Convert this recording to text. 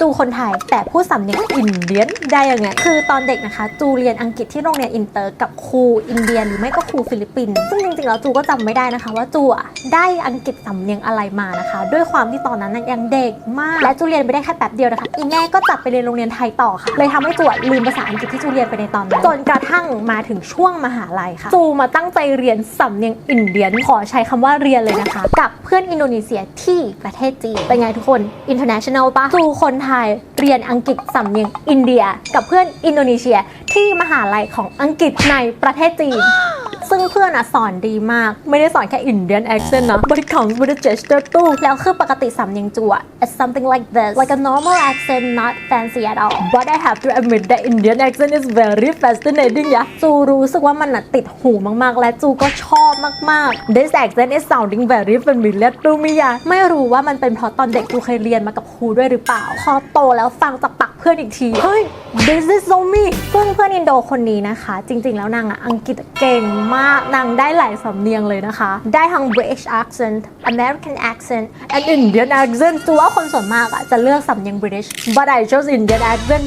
จูคนไทย แต่พูดสำเนียงอินเดียนได้ยังไงคือตอนเด็กนะคะ จูเรียนอังกฤษที่โรงเรียนอินเตอร์กับครูอินเดียหรือไม่ก็ครูฟิลิปปินส์ซึ่งจริงๆแล้วจูก็จำไม่ได้นะคะ ว่าจูอะได้อังกฤษสำเนียงอะไรมานะคะ ด้วยความที่ตอนนั้นยังเด็กมาก และจูเรียนไปได้แค่แป๊บเดียวนะคะอีแม่ก็จับไปเรียนโรงเรียนไทยต่อค่ะเลยทำให้จูลืมภาษาอังกฤษที่จูเรียนไปในตอนนั้นจนกระทั่งมาถึงช่วงมหาลัยค่ะจูมาตั้งใจเรียนสำเนียงอินเดียนขอใช้คำว่าเรียนเลยนะคะ กับเพื่อนอินโดนีเซียที่ประเทศจีนเป็นไงทุกคน international ปะจูคนไทยเรียนอังกฤษสำเนียงอินเดีย กับเพื่อนอินโดนีเซียที่มหาลัยของอังกฤษในประเทศจีน ซึ่งเพื่อนอะสอนดีมาก ไม่ได้สอนแค่ Indian accent นะ but it comes with a gesture too แล้วคือปกติสำเนียงจูอะ it's something like this like a normal accent not fancy at all but I have to admit that Indian accent is very fascinating ยะจูรู้สึกว่ามันอะติดหูมากๆ และจูก็ชอบมากๆ this accent is sounding very familiar to me ยะไม่รู้ว่ามันเป็นเพราะตอนเด็กจูเคยเรียนมากับครูด้วยหรือเปล่า พอโตแล้วฟังจากปาก เพื่อนอีกที เฮ้ย this is so me ซึ่งเพื่อนอินโดคนนี้นะคะ จริง ๆ แล้วนางอะอังกฤษเก่งมาก นางได้หลายสำเนียงเลยนะคะ ได้ทั้ง British accent American accent and Indian accent จูว่าคนส่วนมากอะจะเลือกสำเนียง British but I chose Indian accent